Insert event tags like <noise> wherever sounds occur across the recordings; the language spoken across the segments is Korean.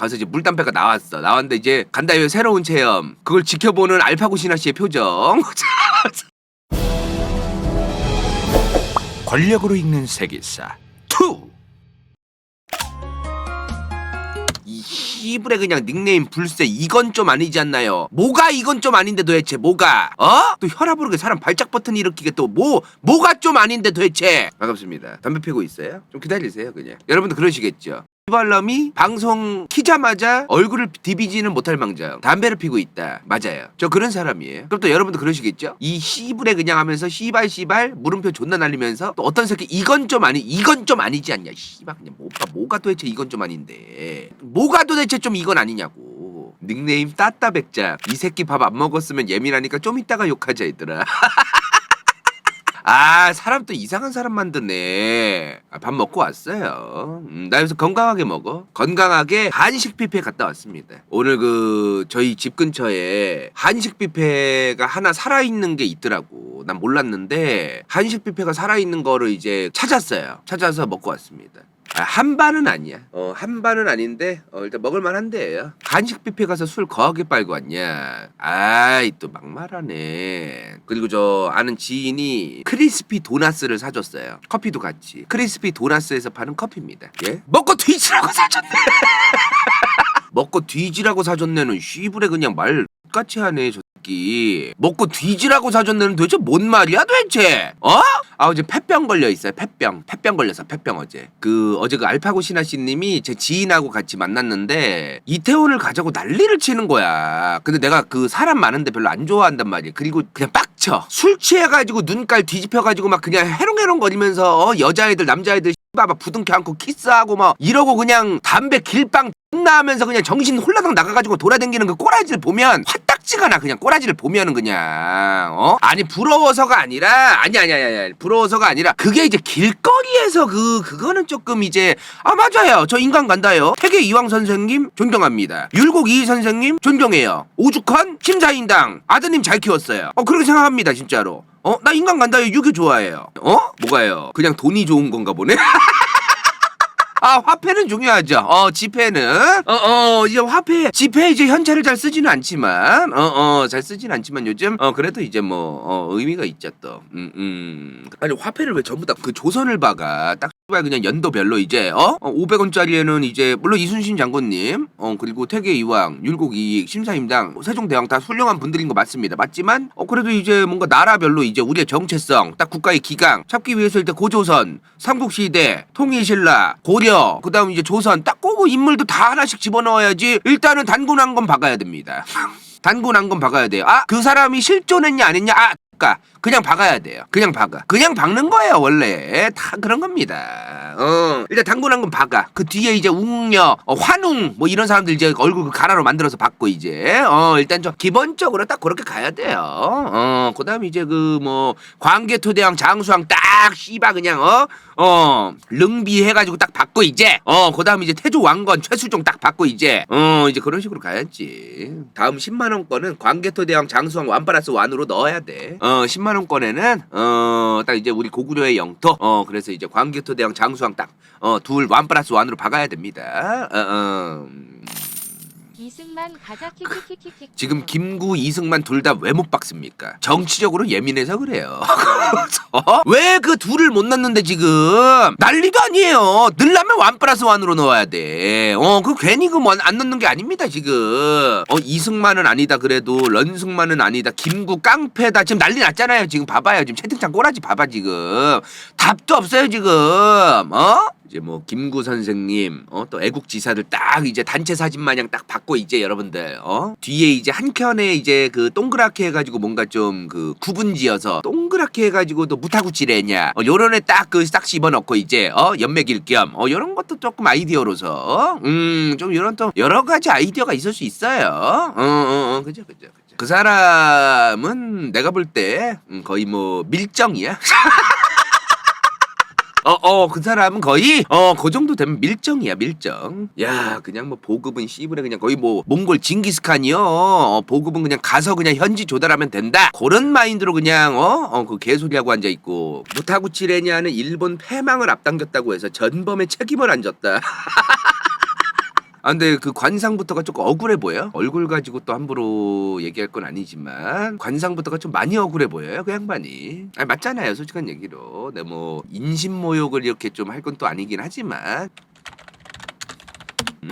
가서 이제 물담배가 나왔어. 나왔는데 이제 간다요 새로운 체험. 그걸 지켜보는 알파고 신하 씨의 표정. <laughs> 권력으로 읽는 세계사 2. 이 씨부레 그냥 닉네임 불새 이건 좀 아니지 않나요? 뭐가 이건 좀 아닌데 도대체 뭐가? 어? 또 혈압 오르게 사람 발작 버튼 일으키게 또 뭐 뭐가 좀 아닌데 도대체? 반갑습니다. 담배 피고 있어요? 좀 기다리세요 그냥. 여러분도 그러시겠죠? 이발람이 방송 키자마자 얼굴을 디비지는 못할 망정 담배를 피고 있다. 맞아요. 저 그런 사람이에요. 그럼 또 여러분도 그러시겠죠? 이 씨불에 그냥 하면서 씨발 씨발 물음표 존나 날리면서 또 어떤 새끼 이건 좀 아니 이건 좀 아니지 않냐. 씨발 그냥 뭐가 뭐가 도대체 이건 좀 아닌데. 뭐가 도대체 좀 이건 아니냐고. 닉네임 따따백작 이 새끼 밥 안 먹었으면 예민하니까 좀 이따가 욕하자 얘들아 <laughs> 아 사람 또 이상한 사람 만드네. 아, 밥 먹고 왔어요. 음, 나 여기서 건강하게 먹어. 건강하게 한식 뷔페 갔다 왔습니다. 오늘 그 저희 집 근처에 한식 뷔페가 하나 살아있는 게 있더라고. 난 몰랐는데 한식 뷔페가 살아있는 거를 이제 찾았어요. 찾아서 먹고 왔습니다 아, 한 반은 아니야. 어, 한 반은 아닌데, 어, 일단 먹을만 한데요. 간식 뷔페 가서 술 거하게 빨고 왔냐. 아이, 또 막말하네. 그리고 저 아는 지인이 크리스피 도나스를 사줬어요. 커피도 같이. 크리스피 도나스에서 파는 커피입니다. 예? 먹고 뒤지라고 사줬네. <laughs> 먹고 뒤지라고 사줬네는 쉬부레 그냥 말 같이 하네 저 새끼. 먹고 뒤지라고 사줬네는 도대체 뭔 말이야 도대체? 어? 아 어제 폐병 걸려 있어요 폐병. 폐병 걸려서 폐병 어제. 그 어제 그 알파고 신하 씨님이 제 지인하고 같이 만났는데 이태원을 가자고 난리를 치는 거야. 근데 내가 그 사람 많은데 별로 안 좋아한단 말이야. 그리고 그냥 빡쳐. 술 취해가지고 눈깔 뒤집혀가지고 막 그냥 해롱해롱 거리면서 어, 여자애들 남자애들 봐봐 부둥켜 안고 키스하고 막 이러고 그냥 담배 길빵 나 하면서 그냥 정신 홀라당 나가가지고 돌아다니는 그 꼬라지를 보면 화 딱지가 나 그냥 꼬라지를 보면은 그냥 어? 아니 부러워서가 아니라 아니 아니 아니 아니 부러워서가 아니라 그게 이제 길거리에서 그 그거는 조금 이제 아 맞아요. 저 인간 간다요. 태계 이왕 선생님 존경합니다. 율곡 이 선생님 존경해요. 오죽헌 심사인당 아드님 잘 키웠어요. 어 그렇게 생각합니다 진짜로. 어 나 인간 간다요. 유교 좋아해요. 어? 뭐가요? 그냥 돈이 좋은 건가 보네 <laughs> 아 화폐는 중요하죠. 어 지폐는 어어 이제 화폐 지폐 이제 현찰을 잘 쓰지는 않지만 어어 잘 쓰지는 않지만 요즘 어 그래도 이제 뭐 어, 의미가 있죠 또. 음 음. 아니 화폐를 왜 전부 다 그 조선을 박아 딱 씨발 그냥 연도별로 이제 어? 어 500원짜리에는 이제 물론 이순신 장군님 어 그리고 태계 이왕 율곡 이익 심사임당 세종대왕 다 훌륭한 분들인 거 맞습니다. 맞지만 어 그래도 이제 뭔가 나라별로 이제 우리의 정체성 딱 국가의 기강 찾기 위해서 일단 고조선 삼국시대 통일신라 고려 그 다음 이제 조선 딱 그거 인물도 다 하나씩 집어넣어야지 일단은 단군 한 건 박아야 됩니다. 단군 한 건 박아야 돼요. 아 그 사람이 실존했냐 안 했냐 아 까 그냥 박아야 돼요. 그냥 박아. 그냥 박는 거예요 원래 다 그런 겁니다. 어 일단 단군 한건 박아. 그 뒤에 이제 웅녀, 어, 환웅 뭐 이런 사람들 이제 얼굴 그 가라로 만들어서 박고 이제 어 일단 좀 기본적으로 딱 그렇게 가야 돼요. 어 그다음 에 이제 그 뭐 광개토 대왕 장수왕 딱 씨바 그냥 어 어, 릉비 해가지고 딱 받고 이제, 어, 그 다음 이제 태조 왕건 최수종 딱 받고 이제, 어, 이제 그런 식으로 가야지. 다음 10만 원권은 광개토 대왕 장수왕 완 플러스 완으로 넣어야 돼. 어, 10만 원권에는, 어, 딱 이제 우리 고구려의 영토, 어, 그래서 이제 광개토 대왕 장수왕 딱, 어, 둘완 플러스 완으로 박아야 됩니다. 어, 어. 이승만 가자 키키키키키 지금 김구 이승만 둘 다 왜 못 박습니까? 정치적으로 예민해서 그래요. 어? <laughs> 왜그 둘을 못 넣는데 지금 난리도 아니에요. 늘라면 완 플러스 완으로 넣어야 돼. 어, 그 괜히 그안 넣는 게 아닙니다 지금. 어, 이승만은 아니다 그래도 런승만은 아니다. 김구 깡패다 지금 난리 났잖아요. 지금 봐봐요. 지금 채팅창 꼬라지 봐봐 지금. 답도 없어요 지금. 어? 이제 뭐 김구 선생님 어? 또 애국지사들 딱 이제 단체 사진 마냥 딱 받고 이제 여러분들 어? 뒤에 이제 한 켠에 이제 그 동그랗게 해가지고 뭔가 좀 그 구분지어서 동그랗게 해가지고 또 무타구치래냐. 어 요런 애딱그딱 집어넣고 이제 어? 연맥일 겸어 요런 것도 조금 아이디어로서 음좀 요런 또 여러 가지 아이디어가 있을 수 있어요. 어어어 어, 그죠 그죠 그죠. 그 사람은 내가 볼때 음, 거의 뭐 밀정이야. <laughs> 어, 어, 그 사람은 거의, 어, 그 정도 되면 밀정이야, 밀정. 야, 그냥 뭐, 보급은 씨부레 그냥 거의 뭐, 몽골 징기스칸이요. 어, 보급은 그냥 가서 그냥 현지 조달하면 된다. 그런 마인드로 그냥, 어, 어, 그 개소리하고 앉아있고. 무타구치레냐는 일본 패망을 앞당겼다고 해서 전범의 책임을 안 졌다. <laughs> 아 근데 그 관상부터가 조금 억울해 보여. 얼굴 가지고 또 함부로 얘기할 건 아니지만 관상부터가 좀 많이 억울해 보여요. 그 양반이. 아 맞잖아요. 솔직한 얘기로. 내뭐 인신 모욕을 이렇게 좀 할 건 또 아니긴 하지만. <laughs>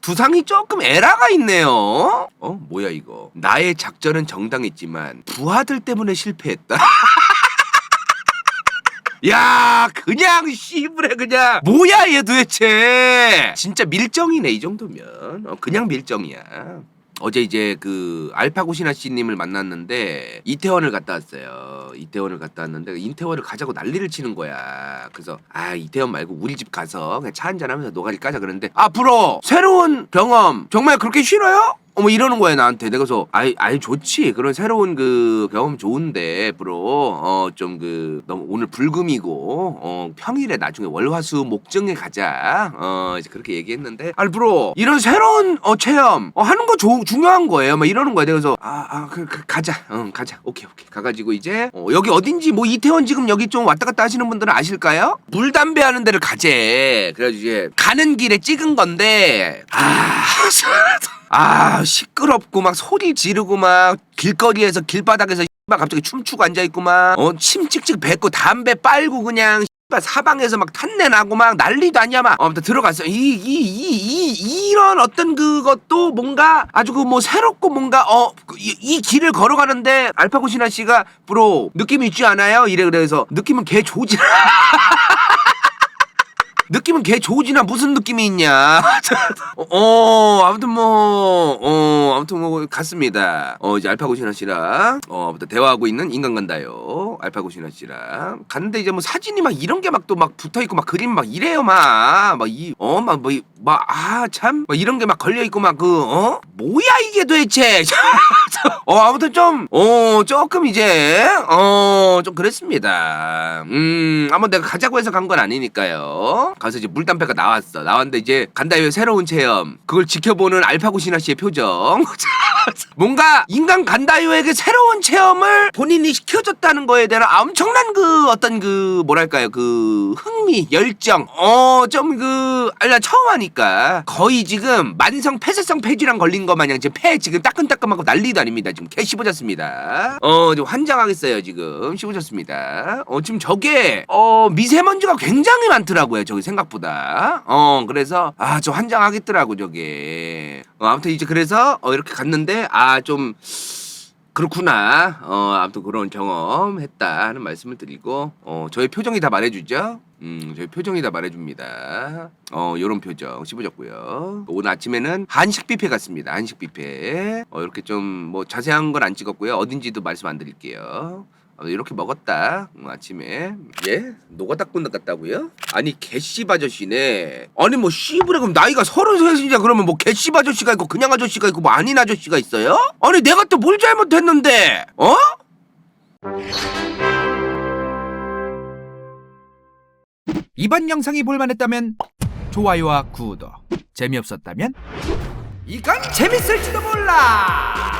두상이 조금 에라가 있네요. 어 뭐야 이거? 나의 작전은 정당했지만 부하들 때문에 실패했다. <laughs> 야 그냥 씨부래 그냥. 뭐야 얘 도대체? 진짜 밀정이네 이 정도면. 어, 그냥 밀정이야. 어제 이제 그 알파고시나 씨님을 만났는데 이태원을 갔다 왔어요. 이태원을 갔다 왔는데 이태원을 가자고 난리를 치는 거야. 그래서 아 이태원 말고 우리 집 가서 그냥 차 한잔 하면서 노가리 까자 그러는데 앞으로 새로운 경험 정말 그렇게 싫어요? 어머 이러는 거야 나한테. 내가 그래서 아이 아이 좋지. 그런 새로운 그 경험 좋은데 브로. 어좀 그 너무 오늘 불금이고 어 평일에 나중에 월화수 목정에 가자. 어 이제 그렇게 얘기했는데 아니 브로 이런 새로운 어 체험 어 하는 거 조, 중요한 거예요. 막 이러는 거야. 내가 그래서 아아 그, 그, 가자. 응 가자. 오케이 오케이. 가가지고 이제 어, 여기 어딘지 뭐 이태원 지금 여기 좀 왔다 갔다 하시는 분들은 아실까요? 물 담배 하는 데를 가재. 그래가지고 이제 가는 길에 찍은 건데 아 <laughs> 아 시끄럽고 막 소리 지르고 막 길거리에서 길바닥에서 막 갑자기 춤추고 앉아 있고 막어침 찍찍 뱉고 담배 빨고 그냥 사방에서 막 탄내 나고 막 난리도 아니야 막. 어, 아무튼 들어갔어 이이 이 이 이런 어떤 그것도 뭔가 아주 그 뭐 새롭고 뭔가 어이 이 길을 걸어가는데 알파고시나 씨가 브로 느낌이 있지 않아요? 이래 그래서 느낌은 개 조지 <laughs> 느낌은 개 조지나 무슨 느낌이 있냐? 어, <laughs> 어, 아무튼 뭐, 어, 아무튼 뭐 갔습니다. 어, 이제 알파고시나 씨랑 어, 아무튼 대화하고 있는 인간 간다요. 알파고시나 씨랑 갔는데 이제 뭐 사진이 막 이런 게 막 또 막 붙어 있고 막 그림 막 이래요 막, 막 이 어 막 뭐 막 아 참 막 이런 게 막 걸려 있고 막 그 어 뭐야 이게 도대체? <laughs> 어 아무튼 좀 어 조금 이제 어 좀 그랬습니다. 음 아무 내가 가자고 해서 간 건 아니니까요. 가서 이제 물담배가 나왔어. 나왔는데 이제 간다요. 새로운 체험. 그걸 지켜보는 알파고시나 씨의 표정. <laughs> 뭔가 인간 간다요에게 새로운 체험을 본인이 시켜줬다는 거에 대한 엄청난 그 어떤 그 뭐랄까요? 그 흥미 열정. 어 좀그 알라 처음 하니까 거의 지금 만성 폐쇄성 폐질환 걸린 것 마냥 지금 폐 지금 따끈따끈하고 난리도 아닙니다. 지금 개 씹어졌습니다. 어 지금 환장하겠어요 지금. 씹어졌습니다. 어 지금 저게 어 미세먼지가 굉장히 많더라고요 저기 생각보다 어 그래서 아 저 환장하겠더라고 저게 어, 아무튼 이제 그래서 어 이렇게 갔는데 아 좀 그렇구나. 어, 아무튼 그런 경험 했다 하는 말씀을 드리고, 어, 저의 표정이 다 말해주죠? 음, 저희 표정이 다 말해줍니다. 어, 요런 표정 씹어졌고요. 오늘 아침에는 한식 뷔페 갔습니다. 한식 뷔페. 어, 이렇게 좀 뭐 자세한 건 안 찍었고요. 어딘지도 말씀 안 드릴게요. 어, 이렇게 먹었다 음, 아침에 예? 노가다꾼 같다고요? 아니 개씨바 아저씨네 아니 뭐 씨부래 그럼 나이가 서른 셋이냐 그러면 뭐 개씨바 아저씨가 있고 그냥 아저씨가 있고 뭐 아닌 아저씨가 있어요? 아니 내가 또 뭘 잘못했는데 어? 이번 영상이 볼만했다면 좋아요와 구독 재미없었다면 이건 재밌을지도 몰라